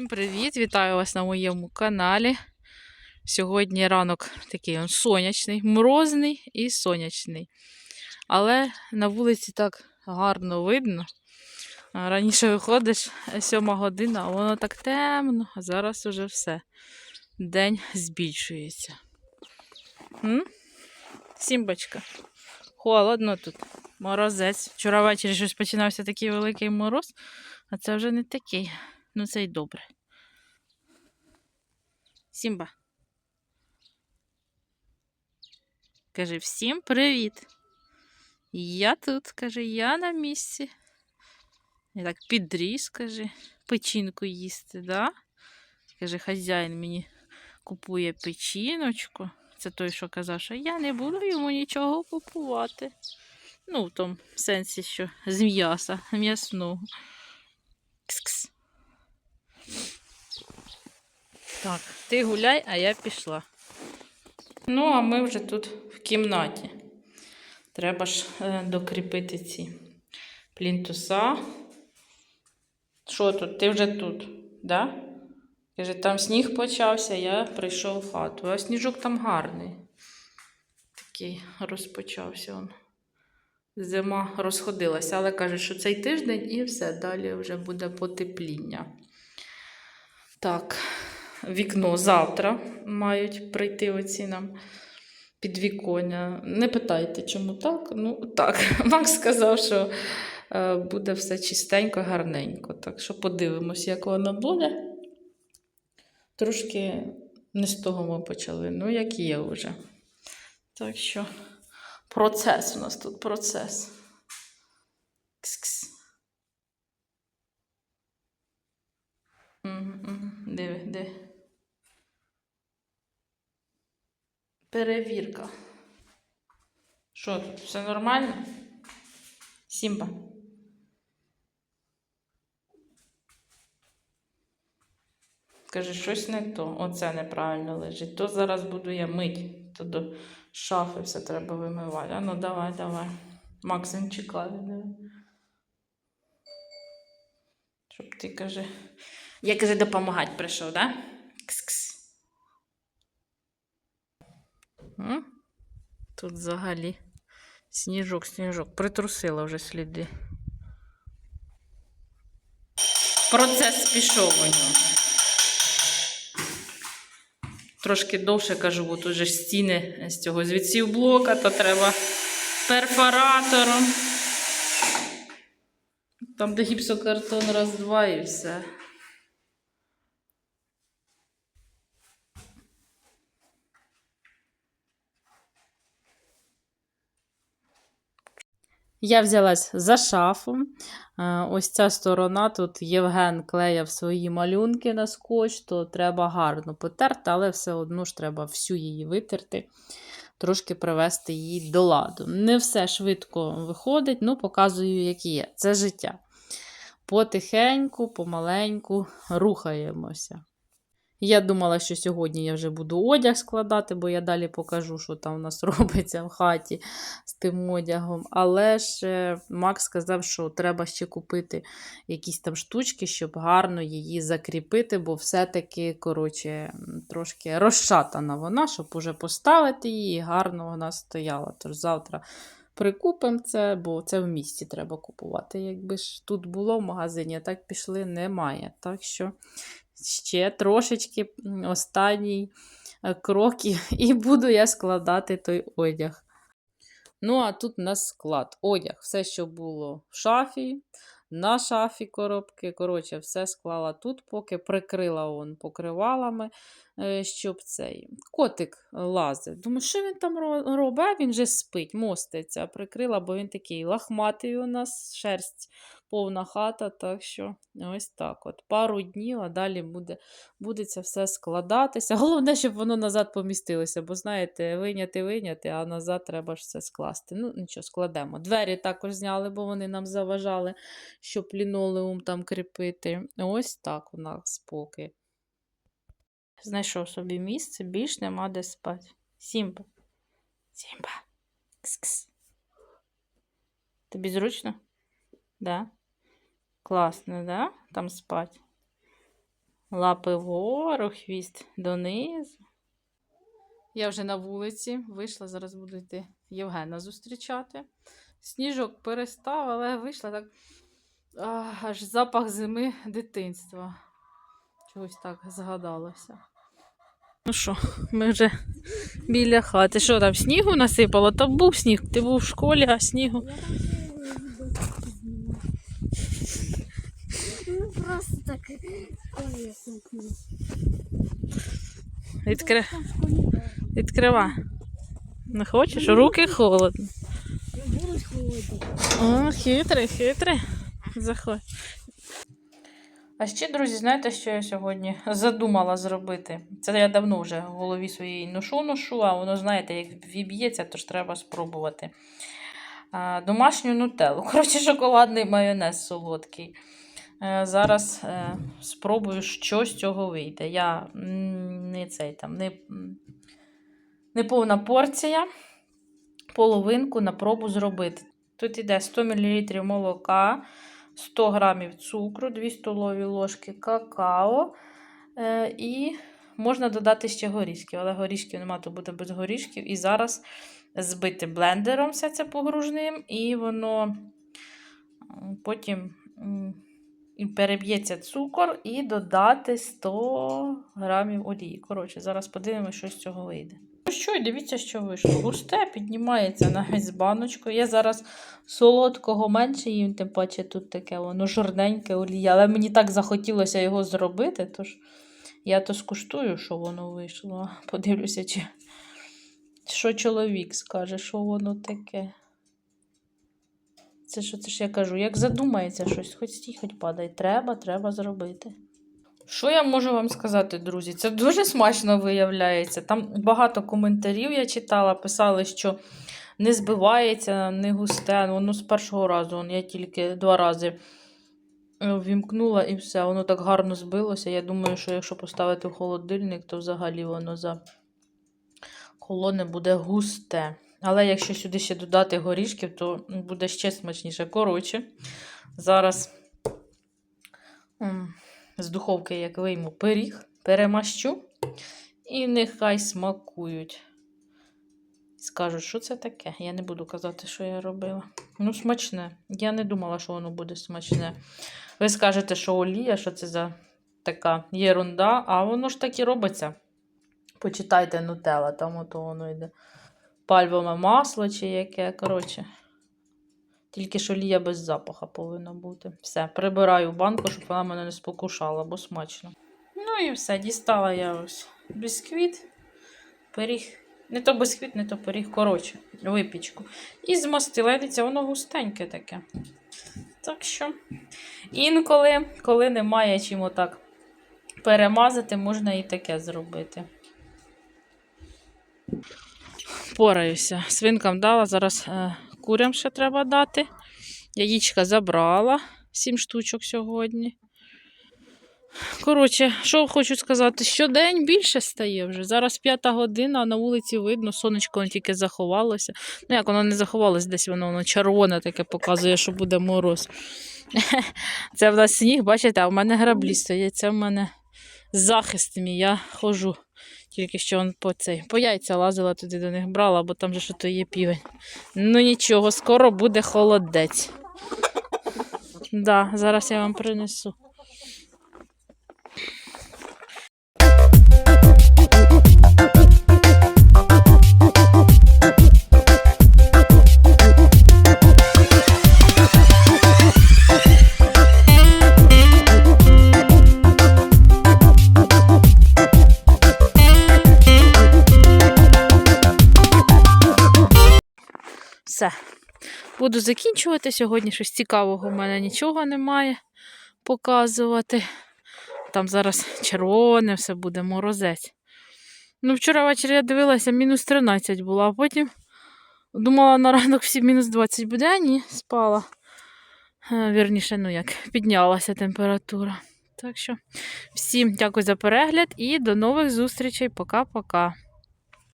Всім привіт! Вітаю вас на моєму каналі. Сьогодні ранок такий он сонячний, морозний і сонячний. Але на вулиці так гарно видно. Раніше виходиш 7 година, а воно так темно, а зараз уже все. День збільшується. М? Сімбочка. Холодно тут. Морозець. Вчора ввечері щось починався такий великий мороз, а це вже не такий. Ну, це й добре. Сімба. Каже, всім привіт. Я тут, каже, я на місці. І так підріс, каже, печінку їсти, да? Каже, хазяїн мені купує печіночку. Це той, що казав, що я не буду йому нічого купувати. Ну, в тому сенсі, що з м'яса, м'ясного. Кс-кс. Так, ти гуляй, а я пішла. Ну, а ми вже тут в кімнаті. Треба ж е, докріпити ці плінтуса. Що тут? Ти вже тут, да? Каже, там сніг почався, я прийшов в хату. А сніжок там гарний. Такий розпочався он. Зима розходилася, але каже, що цей тиждень і все, далі вже буде потепління. Так, вікно завтра мають прийти оці нам підвіконня. Не питайте, чому так? Ну, так. Макс сказав, що е, буде все чистенько, гарненько. Так що подивимось, як воно буде. Трошки не з того ми почали, ну, як є вже. Так що процес у нас тут процес. Кс-кс. Мгм, мгм. Диви, диви. Перевірка. Що тут? Все нормально? Сімба. Каже, щось не то. Оце неправильно лежить. То зараз буду я мить, то до шафи все треба вимивати. А ну давай, давай. Максим чекає. Диви. Щоб ти каже. Я каже, допомагати прийшов, да? Кс-кс. М? Тут взагалі сніжок, сніжок. Притрусила вже сліди. Процес пішов у нього. Трошки довше кажу, бо тут же стіни з цього звідсів блока, то треба перфоратором. Там, де гіпсокартон раз-два і все. Я взялась за шафу. Е, Ось ця сторона тут Євген клеяв свої малюнки на скотч, то треба гарно потерти, але все одно ж треба всю її витерти, трошки привести її до ладу. Не все швидко виходить, ну показую, як є. Це життя. Потихеньку, помаленьку рухаємося. Я думала, що сьогодні я вже буду одяг складати, бо я далі покажу, що там у нас робиться в хаті з тим одягом. Але ж е, Макс сказав, що треба ще купити якісь там штучки, щоб гарно її закріпити, бо все-таки, коротше, трошки розшатана вона, щоб уже поставити її і гарно вона стояла. Тож завтра. Прикупимо це, бо це в місті треба купувати. Якби ж тут було в магазині, а так пішли, немає. Так що ще трошечки останній е, крок, і, буду я складати той одяг. Ну, а тут у нас склад. Одяг, все, що було в шафі, на шафі коробки. Коротше, все склала тут, поки прикрила он покривалами, е, щоб цей котик лазив. Думаю, що він там робить? Він же спить, моститься. Прикрила, бо він такий лахматий у нас, шерсть повна хата. Так що ось так. от. Пару днів, а далі буде, буде це все складатися. Головне, щоб воно назад помістилося, бо знаєте, виняти, виняти, а назад треба ж все скласти. Ну, нічого, складемо. Двері також зняли, бо вони нам заважали, щоб лінолеум там кріпити. Ось так у нас поки. Знайшов собі місце, більш нема де спати. Сімба. Сімба. Кс-кс. Тобі зручно? Да? Класно, да? Там спать. Лапи вгору, хвіст донизу. Я вже на вулиці вийшла, зараз буду йти Євгена зустрічати. Сніжок перестав, але вийшла так аж запах зими дитинства. Чогось так згадалося. Ну що, ми вже біля хати. Що там, снігу насипало? Та був сніг. Ти був в школі, а снігу. Я там Ну просто так. Ой, я. Відкри... Відкрива. Не хочеш? Руки холодні. будуть холодні. О, хитрий, хитрий. Заходь. А ще, друзі, знаєте, що я сьогодні задумала зробити? Це я давно вже в голові своїй ношу ношу, а воно, знаєте, як віб'ється, то ж треба спробувати. А, домашню нутеллу. Коротше, шоколадний майонез солодкий. Е, Зараз е, спробую, що з цього вийде. Я не цей там, не, не повна порція. Половинку на пробу зробити. Тут йде 100 мл молока, 100 г цукру, 2 столові ложки какао. Е, і можна додати ще горішків, але горішків нема, то буде без горішків. І зараз збити блендером все це погружним, і воно потім переб'ється цукор і додати 100 грамів олії. Коротше, зараз подивимося, що з цього вийде. Ну що, і дивіться, що вийшло. Густе піднімається навіть з баночкою. Я зараз солодкого менше їм, тим паче тут таке воно жирненьке олія. Але мені так захотілося його зробити, тож я то скуштую, що воно вийшло. Подивлюся, чи що чоловік скаже, що воно таке. Це що це ж я кажу, як задумається щось, хоч стій, хоч падай. Треба, треба зробити. Що я можу вам сказати, друзі? Це дуже смачно виявляється. Там багато коментарів я читала, писали, що не збивається, не густе. Воно з першого разу. Я тільки два рази е, ввімкнула і все. Воно так гарно збилося. Я думаю, що якщо поставити в холодильник, то взагалі воно за холодне буде густе. Але якщо сюди ще додати горішків, то буде ще смачніше. Коротше, зараз з духовки, як вийму пиріг, перемащу, і нехай смакують. Скажуть, що це таке? Я не буду казати, що я робила. Ну, смачне. Я не думала, що воно буде смачне. Ви скажете, що олія, що це за така єрунда, а воно ж так і робиться. Почитайте нутелла, там ото воно йде. Пальвове масло чи яке. Коротше. Тільки ж олія без запаха повинна бути. Все, прибираю банку, щоб вона мене не спокушала, бо смачно. Ну і все, дістала я ось бісквіт, пиріг. Не то бісквіт, не то пиріг, коротше, випічку. І змастила, дивіться, воно густеньке таке. Так що, інколи, коли немає чим отак перемазати, можна і таке зробити. Пораюся. Свинкам дала, зараз е, курям ще треба дати. Яєчка забрала 7 штучок сьогодні. Коротше, що хочу сказати, щодень більше стає вже. Зараз п'ята година, а на вулиці видно, сонечко тільки заховалося. Ну, як воно не заховалося, десь воно, воно червоне таке показує, що буде мороз. Це в нас сніг, бачите, а в мене граблі стоять. Це в мене захист мій. Я ходжу. Тільки що он по цей, по яйця лазила туди до них брала, бо там же що то є півень. Ну нічого, скоро буде холодець. Да, зараз я вам принесу. Буду закінчувати. Сьогодні щось цікавого в мене нічого немає показувати. Там зараз червоне, все буде морозець. Ну, вчора ввечері я дивилася, мінус 13 було, а потім думала на ранок всі мінус 20 буде, а ні, спала. Е, Вірніше, ну як, піднялася температура. Так що всім дякую за перегляд і до нових зустрічей. Пока-пока.